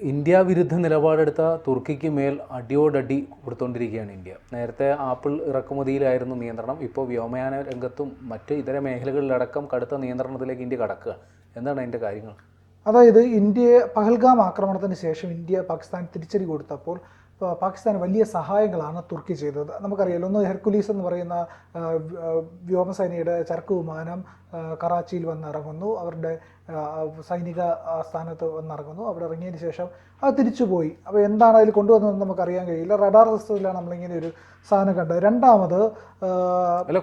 India വിരുദ്ധ നിലപാടെടുത്ത തുർക്കിക്ക് മേൽ അടിയോടടി കൊടുത്തുകൊണ്ടിരിക്കുകയാണ് India. നേരത്തെ ആപ്പിൾ ഇറക്കുമതിയിലായിരുന്നു നിയന്ത്രണം. ഇപ്പോൾ വ്യോമയാന രംഗത്തും മറ്റ് ഇതര മേഖലകളിലടക്കം കടുത്ത നിയന്ത്രണത്തിലേക്ക് ഇന്ത്യ കടക്കുക. എന്താണ് അതിന്റെ കാര്യങ്ങൾ? അതായത് ഇന്ത്യയെ പഹൽഗാം ആക്രമണത്തിന് ശേഷം ഇന്ത്യ പാകിസ്ഥാൻ തിരിച്ചടി കൊടുത്തപ്പോൾ പാകിസ്ഥാൻ വലിയ സഹായങ്ങളാണ് തുർക്കി ചെയ്തത്. നമുക്കറിയാലോ ഒന്ന് ഹെർക്കുലീസ് എന്ന് പറയുന്ന വ്യോമസേനയുടെ ചരക്ക് വിമാനം കറാച്ചിയിൽ വന്നിറങ്ങുന്നു. അവരുടെ സൈനിക ആസ്ഥാനത്ത് വന്നിറങ്ങുന്നു. അവിടെ ഇറങ്ങിയതിന് ശേഷം അത് തിരിച്ചുപോയി. അപ്പോൾ എന്താണ് അതിൽ കൊണ്ടുവന്നതെന്ന് നമുക്കറിയാൻ കഴിയില്ല. റഡാർ സിസ്റ്റത്തിലാണ് നമ്മളിങ്ങനെ ഒരു സാധനം കണ്ടത്. രണ്ടാമത്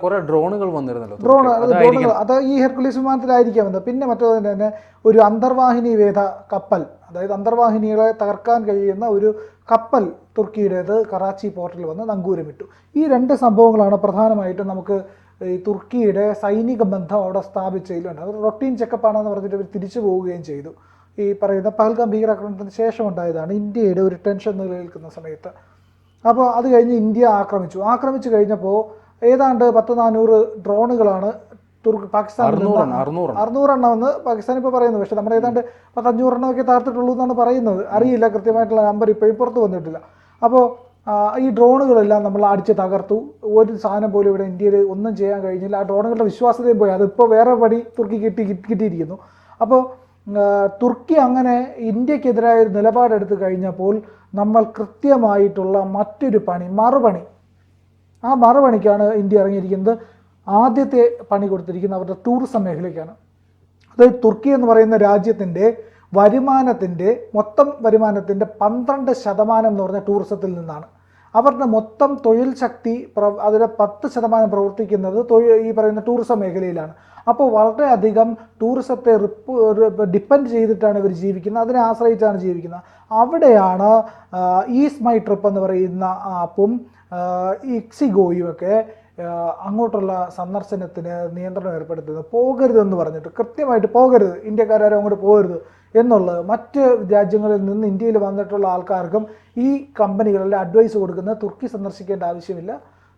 കുറേ ഡ്രോണുകൾ വന്നിരുന്നല്ലോ ഡ്രോൺ അത് ഡ്രോണുകൾ അത് ഈ ഹെർക്കുലീസ് വിമാനത്തിലായിരിക്കാം വന്നത് പിന്നെ മറ്റൊരു തന്നെ ഒരു അന്തർവാഹിനി വേദ കപ്പൽ. അതായത് അന്തർവാഹിനികളെ തകർക്കാൻ കഴിയുന്ന ഒരു കപ്പൽ തുർക്കിയുടേത് കറാച്ചി പോർട്ടിൽ വന്ന് നങ്കൂരമിട്ടു. ഈ രണ്ട് സംഭവങ്ങളാണ് പ്രധാനമായിട്ടും നമുക്ക് ഈ തുർക്കിയുടെ സൈനിക ബന്ധം അവിടെ സ്ഥാപിച്ചതിലുണ്ട്. അത് റൊട്ടീൻ ചെക്കപ്പാണെന്ന് പറഞ്ഞിട്ട് അവർ തിരിച്ചു പോവുകയും ചെയ്തു. ഈ പറയുന്ന പഹൽഗാം ഭീകരാക്രമണത്തിന് ശേഷം ഉണ്ടായതാണ് ഇന്ത്യയുടെ ഒരു ടെൻഷൻ നിലനിൽക്കുന്ന സമയത്ത്. അപ്പോൾ അത് കഴിഞ്ഞ് ഇന്ത്യ ആക്രമിച്ചു. ആക്രമിച്ചു കഴിഞ്ഞപ്പോൾ ഏതാണ്ട് പത്ത് നാനൂറ് ഡ്രോണുകളാണ് തുർക്ക് പാകിസ്ഥാൻ അറുന്നൂറെണ്ണം എന്ന് പാകിസ്ഥാൻ ഇപ്പോൾ പറയുന്നു. പക്ഷേ നമ്മുടെ ഏതാണ്ട് പത്തഞ്ഞൂറെണ്ണം ഒക്കെ താർത്തിട്ടുള്ളൂ എന്നാണ് പറയുന്നത്. അറിയില്ല കൃത്യമായിട്ടുള്ള നമ്പർ ഇപ്പോഴും പുറത്ത് വന്നിട്ടില്ല. അപ്പോൾ ഈ ഡ്രോണുകളെല്ലാം നമ്മൾ അടിച്ച് തകർത്തു. ഒരു സാധനം പോലും ഇവിടെ ഇന്ത്യയിൽ ഒന്നും ചെയ്യാൻ കഴിഞ്ഞില്ല. ആ ഡ്രോണുകളുടെ വിശ്വാസ്യതയും പോയി. അതിപ്പോൾ വേറെ പടി തുർക്കി കിട്ടി കിട്ടിയിരിക്കുന്നു. അപ്പോൾ തുർക്കി അങ്ങനെ ഇന്ത്യക്കെതിരായ ഒരു നിലപാടെടുത്ത് കഴിഞ്ഞപ്പോൾ നമ്മൾ കൃത്യമായിട്ടുള്ള മറ്റൊരു പണി മറുപണി. ആ മറുപണിക്കാണ് ഇന്ത്യ ഇറങ്ങിയിരിക്കുന്നത്. ആദ്യത്തെ പണി കൊടുത്തിരിക്കുന്നത് അവരുടെ ടൂറിസം മേഖലയ്ക്കാണ്. അതായത് തുർക്കി എന്ന് പറയുന്ന രാജ്യത്തിന്റെ വരുമാനത്തിന്റെ മൊത്തം വരുമാനത്തിന്റെ പന്ത്രണ്ട് ശതമാനം എന്ന് പറഞ്ഞ ടൂറിസത്തിൽ നിന്നാണ്. അവരുടെ മൊത്തം തൊഴിൽ ശക്തി പ്ര അതിലെ പത്ത് ശതമാനം പ്രവർത്തിക്കുന്നത് തൊഴിൽ ഈ പറയുന്ന ടൂറിസം മേഖലയിലാണ്. അപ്പോൾ വളരെയധികം ടൂറിസത്തെ റിപ്പ് ഡിപ്പെൻഡ് ചെയ്തിട്ടാണ് ഇവർ ജീവിക്കുന്നത് അതിനെ ആശ്രയിച്ചാണ് ജീവിക്കുന്നത്. അവിടെയാണ് ഈസ് മൈ ട്രിപ്പ് എന്ന് പറയുന്ന ആപ്പും ഇക്സിഗോയും ഒക്കെ അങ്ങോട്ടുള്ള സന്ദർശനത്തിന് നിയന്ത്രണം ഏർപ്പെടുത്തുന്നത് പോകരുതെന്ന് പറഞ്ഞിട്ട് കൃത്യമായിട്ട് പോകരുത്. ഇന്ത്യക്കാരും അങ്ങോട്ട് പോകരുത് എന്നുള്ളത് മറ്റ് രാജ്യങ്ങളിൽ നിന്ന് ഇന്ത്യയിൽ വന്നിട്ടുള്ള ആൾക്കാർക്കും ഈ കമ്പനികളുടെ അഡ്വൈസ് കൊടുക്കുന്ന തുർക്കി സന്ദർശിക്കേണ്ട ആവശ്യമില്ല.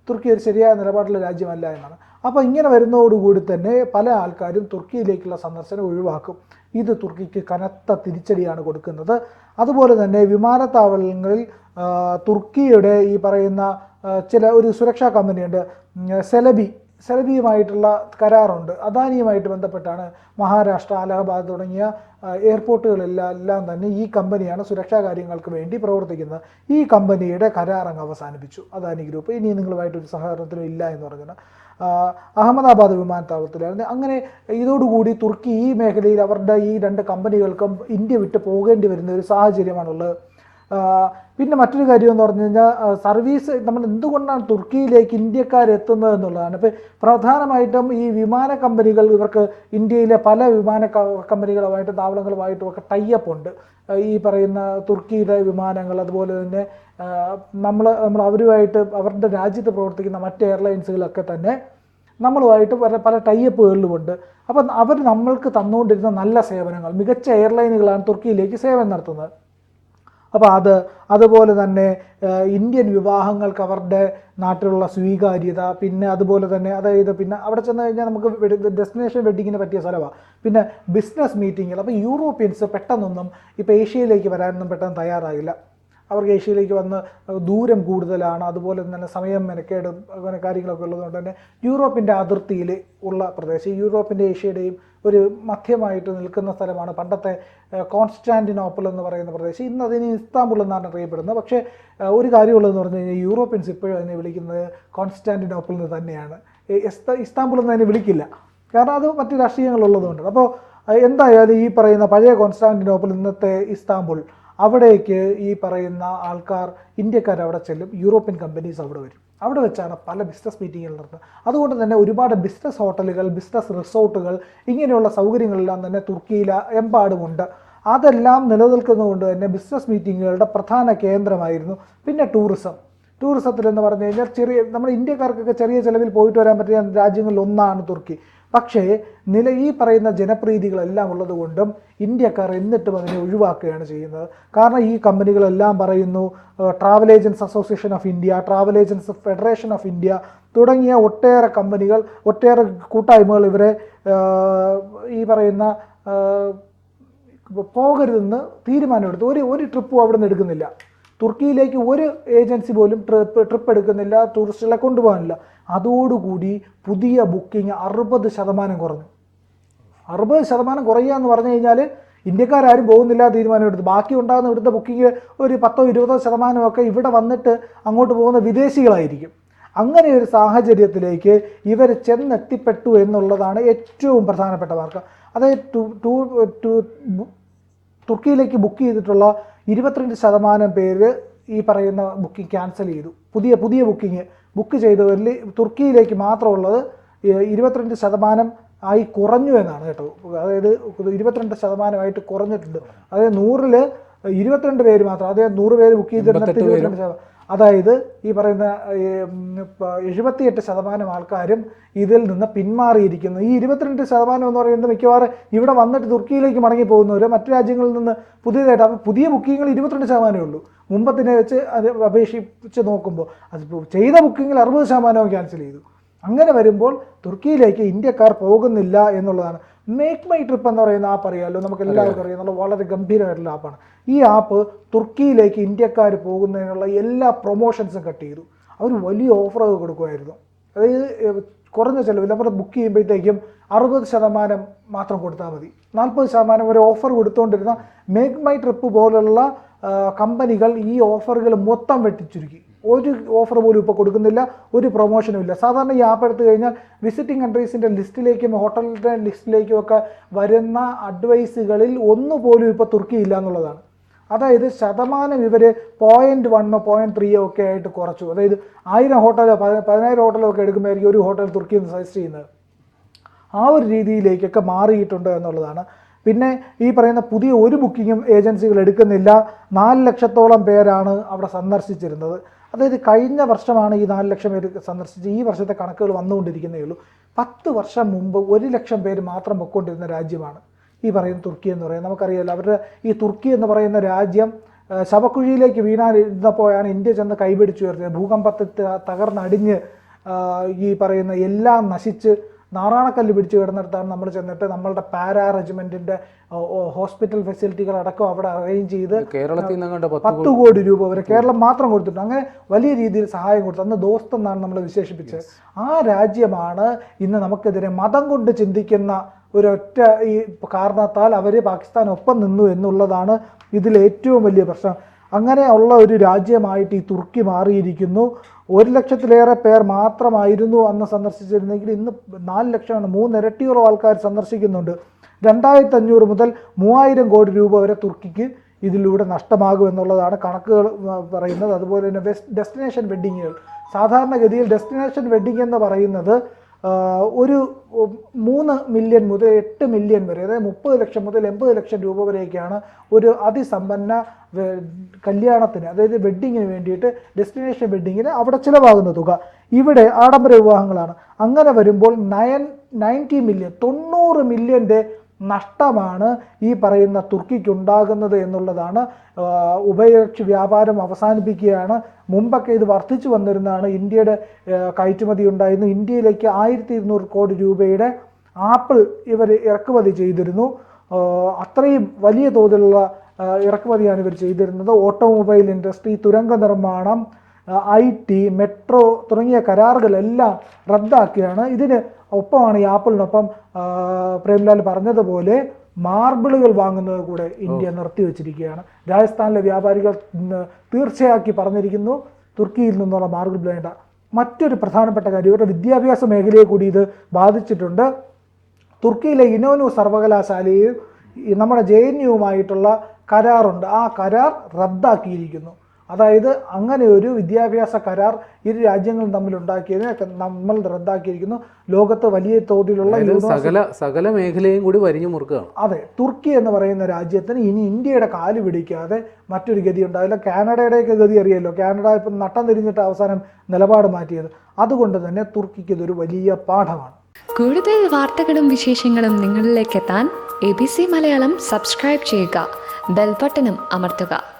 തുർക്കി ഒരു ശരിയായ നിലപാടുള്ള രാജ്യമല്ല എന്നാണ്. അപ്പോൾ ഇങ്ങനെ വരുന്നതോടുകൂടി തന്നെ പല ആൾക്കാരും തുർക്കിയിലേക്കുള്ള സന്ദർശനം ഒഴിവാക്കും. ഇത് തുർക്കിക്ക് കനത്ത തിരിച്ചടിയാണ് കൊടുക്കുന്നത്. അതുപോലെ തന്നെ വിമാനത്താവളങ്ങളിൽ തുർക്കിയുടെ ഈ പറയുന്ന ചില ഒരു സുരക്ഷാ കമ്പനിയുണ്ട് സെലബി സെലബിയുമായിട്ടുള്ള കരാറുണ്ട്. അദാനിയുമായിട്ട് ബന്ധപ്പെട്ടാണ് മഹാരാഷ്ട്ര അലഹബാദ് തുടങ്ങിയ എയർപോർട്ടുകളെല്ലാം തന്നെ ഈ കമ്പനിയാണ് സുരക്ഷാ കാര്യങ്ങൾക്ക് വേണ്ടി പ്രവർത്തിക്കുന്നത്. ഈ കമ്പനിയുടെ കരാർ അങ്ങ് അവസാനിപ്പിച്ചു. അദാനി ഗ്രൂപ്പ്. ഇനി നിങ്ങളുമായിട്ടൊരു സഹകരണത്തിനും ഇല്ല എന്ന് പറഞ്ഞാൽ അഹമ്മദാബാദ് വിമാനത്താവളത്തിലായിരുന്നു. അങ്ങനെ ഇതോടുകൂടി തുർക്കി ഈ മേഖലയിൽ അവരുടെ ഈ രണ്ട് കമ്പനികൾക്കും ഇന്ത്യ വിട്ട് പോകേണ്ടി വരുന്ന ഒരു സാഹചര്യമാണുള്ളത്. പിന്നെ മറ്റൊരു കാര്യം എന്ന് പറഞ്ഞു കഴിഞ്ഞാൽ സർവീസ് നമ്മൾ എന്തുകൊണ്ടാണ് തുർക്കിയിലേക്ക് ഇന്ത്യക്കാർ എത്തുന്നത് എന്നുള്ളതാണ്. ഇപ്പോൾ പ്രധാനമായിട്ടും ഈ വിമാന കമ്പനികൾ ഇവർക്ക് ഇന്ത്യയിലെ പല വിമാന കമ്പനികളുമായിട്ടും താവളങ്ങളുമായിട്ടും ഒക്കെ ടൈപ്പ് ഉണ്ട്. ഈ പറയുന്ന തുർക്കിയിലെ വിമാനങ്ങൾ അതുപോലെ തന്നെ നമ്മൾ നമ്മൾ അവരുമായിട്ട് അവരുടെ രാജ്യത്ത് പ്രവർത്തിക്കുന്ന മറ്റ് എയർലൈൻസുകളൊക്കെ തന്നെ നമ്മളുമായിട്ട് പല പല ടൈപ്പുകളിലുമുണ്ട് അപ്പം അവർ നമ്മൾക്ക് തന്നുകൊണ്ടിരുന്ന നല്ല സേവനങ്ങൾ മികച്ച എയർലൈനുകളാണ് തുർക്കിയിലേക്ക് സേവനം നടത്തുന്നത്. അപ്പോൾ അത് അതുപോലെ തന്നെ ഇന്ത്യൻ വിവാഹങ്ങൾക്ക് അവരുടെ നാട്ടിലുള്ള സ്വീകാര്യത പിന്നെ അതുപോലെ തന്നെ അതായത് പിന്നെ അവിടെ ചെന്ന് കഴിഞ്ഞാൽ നമുക്ക് ഡെസ്റ്റിനേഷൻ വെഡിങ്ങിന് പറ്റിയ സ്ഥലമാണ് പിന്നെ ബിസിനസ് മീറ്റിങ്ങുകൾ അപ്പോൾ യൂറോപ്യൻസ് പെട്ടെന്നൊന്നും ഇപ്പോൾ ഏഷ്യയിലേക്ക് വരാനൊന്നും പെട്ടെന്ന് തയ്യാറായില്ല. അവർക്ക് ഏഷ്യയിലേക്ക് വന്ന് ദൂരം കൂടുതലാണ്. അതുപോലെ തന്നെ സമയം മെനക്കേട് അങ്ങനെ കാര്യങ്ങളൊക്കെ ഉള്ളതുകൊണ്ട് തന്നെ യൂറോപ്പിന്റെ അതിർത്തിയിൽ ഉള്ള പ്രദേശം യൂറോപ്പിന്റെ ഏഷ്യയുടെയും ഒരു മധ്യമായിട്ട് നിൽക്കുന്ന സ്ഥലമാണ് പണ്ടത്തെ കോൺസ്റ്റാന്റിനോപ്പിൾ എന്ന് പറയുന്ന പ്രദേശം. ഇന്ന് അതിന് ഇസ്താംബുൾ എന്നാണ് അറിയപ്പെടുന്നത്. പക്ഷേ ഒരു കാര്യമുള്ളതെന്ന് പറഞ്ഞു കഴിഞ്ഞാൽ യൂറോപ്യൻസ് ഇപ്പോഴും അതിനെ വിളിക്കുന്നത് കോൺസ്റ്റാന്റിനോപ്പിൾ എന്ന് തന്നെയാണ്. ഇസ്താംബുൾ എന്ന് അതിനെ വിളിക്കില്ല. കാരണം അത് മറ്റ് രാഷ്ട്രീയങ്ങളുള്ളതുകൊണ്ട് അപ്പോൾ എന്തായാലും ഈ പറയുന്ന പഴയ കോൺസ്റ്റാന്റിനോപ്പിൾ ഇന്നത്തെ ഇസ്താംബുൾ അവിടേക്ക് ഈ പറയുന്ന ആൾക്കാർ ഇന്ത്യക്കാർ അവിടെ ചെല്ലും യൂറോപ്യൻ കമ്പനീസ് അവിടെ വരും. അവിടെ വെച്ചാണ് പല ബിസിനസ് മീറ്റിങ്ങുകൾ നടത്തുന്നത് അതുകൊണ്ട് തന്നെ ഒരുപാട് ബിസിനസ് ഹോട്ടലുകൾ ബിസിനസ് റിസോർട്ടുകൾ ഇങ്ങനെയുള്ള സൗകര്യങ്ങളെല്ലാം തന്നെ തുർക്കിയിൽ എമ്പാടുമുണ്ട്. അതെല്ലാം നിലനിൽക്കുന്നതുകൊണ്ട് തന്നെ ബിസിനസ് മീറ്റിങ്ങുകളുടെ പ്രധാന കേന്ദ്രമായിരുന്നു പിന്നെ ടൂറിസം. ടൂറിസത്തിൽ എന്ന് പറഞ്ഞു കഴിഞ്ഞാൽ ചെറിയ നമ്മുടെ ഇന്ത്യക്കാർക്കൊക്കെ ചെറിയ ചിലവിൽ പോയിട്ട് വരാൻ പറ്റിയ രാജ്യങ്ങളിൽ ഒന്നാണ് തുർക്കി. പക്ഷേ നില ഈ പറയുന്ന ജനപ്രീതികളെല്ലാം ഉള്ളതുകൊണ്ടും ഇന്ത്യക്കാർ എന്നിട്ടും അതിനെ ഒഴിവാക്കുകയാണ് ചെയ്യുന്നത്. കാരണം ഈ കമ്പനികളെല്ലാം പറയുന്നു travel agents association of India travel agents federation of India തുടങ്ങിയ ഒട്ടേറെ കമ്പനികൾ ഒട്ടേറെ കൂട്ടായ്മകൾ ഇവരെ ഈ പറയുന്ന പോകരുതെന്ന് തീരുമാനമെടുത്തു. ഒരു ഒരു ട്രിപ്പും അവിടെ നിന്ന് എടുക്കുന്നില്ല. തുർക്കിയിലേക്ക് ഒരു ഏജൻസി പോലും ട്രിപ്പ് ട്രിപ്പ് എടുക്കുന്നില്ല ടൂറിസ്റ്റുകളെ കൊണ്ടുപോകാനില്ല. അതോടുകൂടി പുതിയ ബുക്കിംഗ് അറുപത് ശതമാനം കുറഞ്ഞു. അറുപത് ശതമാനം കുറയുക എന്ന് പറഞ്ഞു കഴിഞ്ഞാൽ ഇന്ത്യക്കാരും പോകുന്നില്ല തീരുമാനമെടുത്ത് ബാക്കി ഉണ്ടാകുന്ന ഇവിടുത്തെ ബുക്കിംഗ് ഒരു പത്തോ ഇരുപതോ ശതമാനമൊക്കെ ഇവിടെ വന്നിട്ട് അങ്ങോട്ട് പോകുന്ന വിദേശികളായിരിക്കും. അങ്ങനെ ഒരു സാഹചര്യത്തിലേക്ക് ഇവർ ചെന്നെത്തിപ്പെട്ടു എന്നുള്ളതാണ് ഏറ്റവും പ്രധാനപ്പെട്ട വാർത്ത. അതായത് ടു ടു തുർക്കിയിലേക്ക് ബുക്ക് ചെയ്തിട്ടുള്ള ഇരുപത്തിരണ്ട് ശതമാനം പേര് ഈ പറയുന്ന ബുക്കിംഗ് ക്യാൻസൽ ചെയ്തു. പുതിയ പുതിയ ബുക്കിംഗ് ബുക്ക് ചെയ്തവരിൽ തുർക്കിയിലേക്ക് മാത്രമുള്ളത് ഇരുപത്തിരണ്ട് ശതമാനം ആയി കുറഞ്ഞു എന്നാണ് കേട്ടോ. അതായത് ഇരുപത്തിരണ്ട് ശതമാനമായിട്ട് കുറഞ്ഞിട്ടുണ്ട്. അതായത് നൂറിൽ ഇരുപത്തിരണ്ട് പേര് മാത്രം. അതായത് നൂറ് പേര് ബുക്ക് ചെയ്തിരുന്നിട്ട് ഇരുപത്തിരണ്ട് ശതമാനം അതായത് ഈ പറയുന്ന എഴുപത്തിയെട്ട് ശതമാനം ആൾക്കാരും ഇതിൽ നിന്ന് പിന്മാറിയിരിക്കുന്നു. ഈ ഇരുപത്തിരണ്ട് ശതമാനം എന്ന് പറയുന്നത് മിക്കവാറും ഇവിടെ വന്നിട്ട് തുർക്കിയിലേക്ക് മടങ്ങി പോകുന്നവർ മറ്റു രാജ്യങ്ങളിൽ നിന്ന് പുതിയതായിട്ട് അപ്പോൾ പുതിയ ബുക്കിങ്ങുകൾ ഇരുപത്തിരണ്ട് ശതമാനമേ ഉള്ളൂ. മുമ്പത്തിനെ വെച്ച് അത് അപേക്ഷിച്ച് നോക്കുമ്പോൾ അത് ചെയ്ത ബുക്കിങ്ങിൽ അറുപത് ശതമാനവും ക്യാൻസൽ ചെയ്തു. അങ്ങനെ വരുമ്പോൾ തുർക്കിയിലേക്ക് ഇന്ത്യക്കാർ പോകുന്നില്ല എന്നുള്ളതാണ്. മേക്ക് മൈ ട്രിപ്പ് എന്ന് പറയുന്ന ആപ്പ് അറിയാമല്ലോ നമുക്ക് എല്ലാവർക്കും അറിയാം. എന്നുള്ള വളരെ ഗംഭീരമായിട്ടുള്ള ആപ്പാണ് ഈ ആപ്പ് തുർക്കിയിലേക്ക് ഇന്ത്യക്കാർ പോകുന്നതിനുള്ള എല്ലാ പ്രൊമോഷൻസും കട്ട് ചെയ്തു. അവർ വലിയ ഓഫറുകൾ കൊടുക്കുമായിരുന്നു. അതായത് കുറഞ്ഞ ചിലവിൽ നമ്മൾ ബുക്ക് ചെയ്യുമ്പോഴത്തേക്കും അറുപത് ശതമാനം മാത്രം കൊടുത്താൽ മതി. നാൽപ്പത് ശതമാനം വരെ ഓഫർ കൊടുത്തുകൊണ്ടിരുന്ന മേക്ക് മൈ ട്രിപ്പ് പോലുള്ള കമ്പനികൾ ഈ ഓഫറുകൾ മൊത്തം വെട്ടിച്ചുരുക്കി. ഒരു ഓഫർ പോലും ഇപ്പോൾ കൊടുക്കുന്നില്ല ഒരു പ്രൊമോഷനും ഇല്ല. സാധാരണ ഈ ആപ്പ് എടുത്തു കഴിഞ്ഞാൽ വിസിറ്റിംഗ് കൺട്രീസിന്റെ ലിസ്റ്റിലേക്കും ഹോട്ടലിന്റെ ലിസ്റ്റിലേക്കും ഒക്കെ വരുന്ന അഡ്വൈസുകളിൽ ഒന്ന് പോലും ഇപ്പോൾ തുർക്കി ഇല്ല എന്നുള്ളതാണ്. അതായത് ശതമാനം ഇവർ പോയിന്റ് വണ്ണോ പോയിന്റ് ത്രീയോ ഒക്കെ ആയിട്ട് കുറച്ചു. അതായത് ആയിരം ഹോട്ടലോ പതി- പതിനായിരം ഹോട്ടലോ ഒക്കെ എടുക്കുമ്പോഴായിരിക്കും ഒരു ഹോട്ടൽ തുർക്കി എന്ന് സജസ്റ്റ് ചെയ്യുന്നത്. ആ ഒരു രീതിയിലേക്കൊക്കെ മാറിയിട്ടുണ്ട് എന്നുള്ളതാണ്. പിന്നെ ഈ പറയുന്ന പുതിയ ഒരു ബുക്കിങ്ങും ഏജൻസികൾ എടുക്കുന്നില്ല. നാല് ലക്ഷത്തോളം പേരാണ് അവിടെ സന്ദർശിച്ചിരുന്നത്. അതായത് കഴിഞ്ഞ വർഷമാണ് ഈ നാല് ലക്ഷം പേര് സന്ദർശിച്ച് ഈ വർഷത്തെ കണക്കുകൾ വന്നുകൊണ്ടിരിക്കുന്നേ ഉള്ളൂ. പത്ത് വർഷം മുമ്പ് ഒരു ലക്ഷം പേര് മാത്രം പൊക്കൊണ്ടിരുന്ന രാജ്യമാണ് ഈ പറയുന്ന തുർക്കി എന്ന് പറയുന്നത്. നമുക്കറിയാമല്ലോ അവരുടെ ഈ തുർക്കി എന്ന് പറയുന്ന രാജ്യം ശവക്കുഴിയിലേക്ക് വീണാനിരുന്നപ്പോഴാണ് ഇന്ത്യ ചെന്ന് കൈപിടിച്ചു ഉയർത്തിയത് ഭൂകമ്പത്തിൽ ത- തകർന്നടിഞ്ഞ് ഈ പറയുന്ന എല്ലാം നശിച്ച് നാറാണക്കല്ല് പിടിച്ച് കിടന്നിടത്താണ് നമ്മൾ ചെന്നിട്ട് നമ്മളുടെ പാരാ റെജിമെന്റിന്റെ ഹോസ്പിറ്റൽ ഫെസിലിറ്റികൾ അടക്കം അവിടെ അറേഞ്ച് ചെയ്ത് കേരളത്തിൽ പത്ത് കോടി രൂപ വരെ കേരളം മാത്രം കൊടുത്തിട്ടുണ്ട്. അങ്ങനെ വലിയ രീതിയിൽ സഹായം കൊടുത്തു. അന്ന് ദോസ്ത് എന്നാണ് നമ്മൾ വിശേഷിപ്പിച്ചത്. ആ രാജ്യമാണ് ഇന്ന് നമുക്കെതിരെ മതം കൊണ്ട് ചിന്തിക്കുന്ന ഒരൊറ്റ ഈ കാരണത്താൽ അവർ പാകിസ്ഥാൻ ഒപ്പം നിന്നു എന്നുള്ളതാണ് ഇതിൽ ഏറ്റവും വലിയ പ്രശ്നം. അങ്ങനെ ഉള്ള ഒരു രാജ്യമായിട്ട് ഈ തുർക്കി മാറിയിരിക്കുന്നു. ഒരു ലക്ഷത്തിലേറെ പേർ മാത്രമായിരുന്നു അന്ന് സന്ദർശിച്ചിരുന്നെങ്കിൽ ഇന്ന് നാല് ലക്ഷമാണ്. മൂന്നിരട്ടിയോളം ആൾക്കാർ സന്ദർശിക്കുന്നുണ്ട്. രണ്ടായിരത്തി അഞ്ഞൂറ് മുതൽ മൂവായിരം കോടി രൂപ വരെ തുർക്കിക്ക് ഇതിലൂടെ നഷ്ടമാകും എന്നുള്ളതാണ് കണക്കുകൾ പറയുന്നത്. അതുപോലെ തന്നെ ഡെസ്റ്റിനേഷൻ വെഡ്ഡിങ്ങുകൾ സാധാരണഗതിയിൽ ഡെസ്റ്റിനേഷൻ വെഡ്ഡിങ് എന്ന് പറയുന്നത് ഒരു മൂന്ന് മില്യൺ മുതൽ എട്ട് മില്യൺ വരെ അതായത് മുപ്പത് ലക്ഷം മുതൽ എൺപത് ലക്ഷം രൂപ വരെയൊക്കെയാണ് ഒരു അതിസമ്പന്ന കല്യാണത്തിന് അതായത് വെഡ്ഡിങ്ങിന് വേണ്ടിയിട്ട് ഡെസ്റ്റിനേഷൻ വെഡ്ഡിങ്ങിന് അവിടെ ചിലവാകുന്ന തുക. ഇവിടെ ആഡംബര വിവാഹങ്ങളാണ്. അങ്ങനെ വരുമ്പോൾ നയൻ നയന്റി മില്യൺ തൊണ്ണൂറ് മില്യന്റെ നഷ്ടമാണ് ഈ പറയുന്ന തുർക്കിക്ക് ഉണ്ടാകുന്നത് എന്നുള്ളതാണ് ഉഭയകക്ഷി വ്യാപാരം അവസാനിപ്പിക്കുകയാണ്. മുമ്പൊക്കെ ഇത് വർദ്ധിച്ചു വന്നിരുന്നതാണ്. ഇന്ത്യയുടെ കയറ്റുമതി ഉണ്ടായിരുന്നു. ഇന്ത്യയിലേക്ക് ആയിരത്തി ഇരുന്നൂറ് കോടി രൂപയുടെ ആപ്പിൾ ഇവർ ഇറക്കുമതി ചെയ്തിരുന്നു. അത്രയും വലിയ തോതിലുള്ള ഇറക്കുമതിയാണ് ഇവർ ചെയ്തിരുന്നത്. ഓട്ടോമൊബൈൽ ഇൻഡസ്ട്രി തുരങ്ക നിർമ്മാണം ഐ ടി മെട്രോ തുടങ്ങിയ കരാറുകളെല്ലാം റദ്ദാക്കിയാണ്. ഇതിന് ഒപ്പമാണ് ഈ ആപ്പിളിനൊപ്പം പ്രേംലാൽ പറഞ്ഞതുപോലെ മാർബിളുകൾ വാങ്ങുന്നത് കൂടെ ഇന്ത്യ നിർത്തിവെച്ചിരിക്കുകയാണ്. രാജസ്ഥാനിലെ വ്യാപാരികൾ തീർച്ചയാക്കി പറഞ്ഞിരിക്കുന്നു തുർക്കിയിൽ നിന്നുള്ള മാർബിൾ വേണ്ട മറ്റൊരു പ്രധാനപ്പെട്ട കാര്യം ഇവരുടെ വിദ്യാഭ്യാസ മേഖലയെ കൂടി ഇത് ബാധിച്ചിട്ടുണ്ട്. തുർക്കിയിലെ ഇനോനു സർവകലാശാലയിൽ നമ്മുടെ ജെ എൻ യുവുമായിട്ടുള്ള കരാറുണ്ട്. ആ കരാർ റദ്ദാക്കിയിരിക്കുന്നു. അതായത് അങ്ങനെ ഒരു വിദ്യാഭ്യാസ കരാർ ഇരു രാജ്യങ്ങളും തമ്മിൽ ഉണ്ടാക്കിയതിനെ നമ്മൾ റദ്ദാക്കിയിരിക്കുന്നു. ലോകത്ത് വലിയ തോതിലുള്ള സകല സകല മേഖലയും കൂടി വരിഞ്ഞു മുറുക്കുകയാണ് അതെ തുർക്കി എന്ന് പറയുന്ന രാജ്യത്തിന് ഇനി ഇന്ത്യയുടെ കാൽ പിടിക്കാതെ മറ്റൊരു ഗതി ഉണ്ടാവില്ല. കാനഡയുടെയൊക്കെ ഗതി അറിയാലോ? കാനഡ ഇപ്പം നട്ടം തിരിഞ്ഞിട്ട് അവസാനം നിലപാട് മാറ്റിയത്. അതുകൊണ്ട് തന്നെ തുർക്കിക്ക് ഇതൊരു വലിയ പാഠമാണ്. കൂടുതൽ വാർത്തകളും വിശേഷങ്ങളും നിങ്ങളിലേക്ക് എത്താൻ A B C Malayalam subscribe ചെയ്യുക. ബെൽബട്ടനും അമർത്തുക.